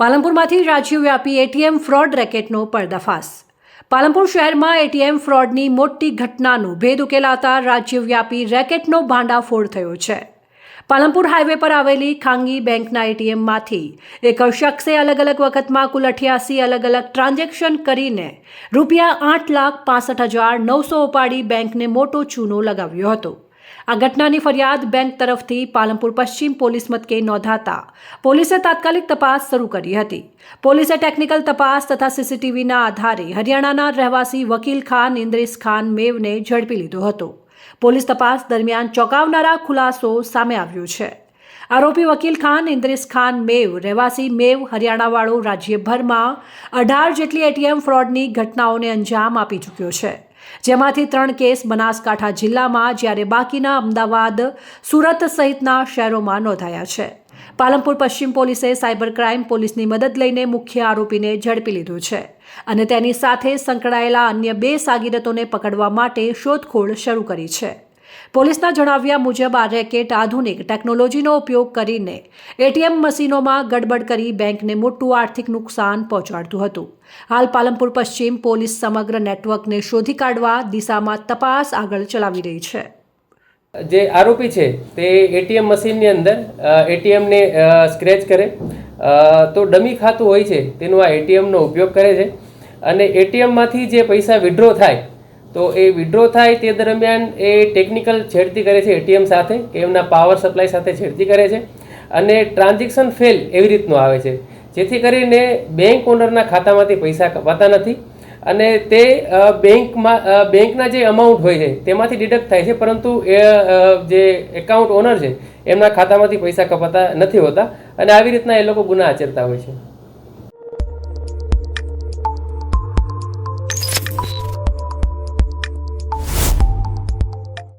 પાલનપુરમાંથી રાજ્યવ્યાપી ATM fraud રેકેટનો પર્દાફાશ. પાલનપુર શહેરમાં એટીએમ ફ્રોડની મોટી ઘટનાનું ભેદ ઉકેલાતા રાજ્યવ્યાપી રેકેટનો ભાંડાફોડ થયો છે. પાલનપુર હાઈવે પર આવેલી ખાંગી બેંકના એટીએમમાંથી એક શખ્સે અલગ અલગ વખતમાં કુલ અઠ્યાસી અલગ અલગ ટ્રાન્ઝેક્શન કરીને રૂપિયા આઠ લાખ પાસઠ હજાર નવસો ઉપાડી બેંકને મોટો ચૂનો લગાવ્યો હતો. આ ઘટનાની ફરિયાદ બેંક તરફથી પાલનપુર પશ્ચિમ પોલીસ મથકે નોંધાતા પોલીસે તાત્કાલિક તપાસ શરૂ કરી હતી. પોલીસે ટેકનિકલ તપાસ તથા સીસીટીવીના આધારે હરિયાણાના રહેવાસી વકીલ ખાન ઇન્દ્રિસ ખાન મેવને ઝડપી લીધો હતો. પોલીસ તપાસ દરમિયાન ચોંકાવનારા ખુલાસો સામે આવ્યો છે. આરોપી વકીલ ખાન ઇન્દ્રિસ ખાન મેવ, રહેવાસી મેવ હરિયાણાવાળો રાજ્યભરમાં અઢાર જેટલી એટીએમ ફ્રોડની ઘટનાઓને અંજામ આપી ચૂક્યો છે. જેમાંથી ત્રણ કેસ બનાસકાંઠા જિલ્લામાં જ્યારે બાકીના અમદાવાદ, સુરત સહિતના શહેરોમાં નોંધાયા છે. પાલનપુર પશ્ચિમ પોલીસે સાયબર ક્રાઇમ પોલીસની મદદ લઈને મુખ્ય આરોપીને ઝડપી લીધો છે અને તેની સાથે સંકળાયેલા અન્ય બે સાગીરતોને પકડવા માટે શોધખોળ શરૂ કરી છે. પોલીસના જણાવ્યા મુજબ આ રેકેટ આધુનિક ટેકનોલોજીનો ઉપયોગ કરીને એટીએમ મશીનોમાં ગડબડ કરી બેંકને મોટું આર્થિક નુકસાન પહોંચાડતું હતું. હાલ પાલનપુર પશ્ચિમ પોલીસ સમગ્ર નેટવર્કને શોધી કાઢવા દિશામાં તપાસ આગળ ચલાવી રહી છે. જે આરોપી છે તે એટીએમ મશીનની અંદર એટીએમને સ્ક્રેચ કરે. તો ડમી ખાતું હોય છે તેનું આ એટીએમનો ઉપયોગ કરે છે. અને એટીએમમાંથી જે પૈસા વિડ્રો થાય તો એ વિડ્રો થાય તે દરમિયાન એ ટેકનિકલ છેડતી કરે છે એટીએમ સાથે કે એમના પાવર સપ્લાય સાથે છેડતી કરે છે. અને ટ્રાન્ઝેક્શન ફેલ એવી રીતનું આવે છે. જેથી કરીને બેંક ઓનરના ખાતામાંથી પૈસા કપાતા નથી. અને તે બેંકમાં બેંકના જે અમાઉન્ટ હોય છે, તેમાંથી ડિડક્ટ થાય છે. પરંતુ એ જે એકાઉન્ટ ઓનર છે, એમના ખાતામાંથી પૈસા કપાતા નથી હોતા. અને આવી રીતના એ લોકો ગુના આચરતા હોય છે.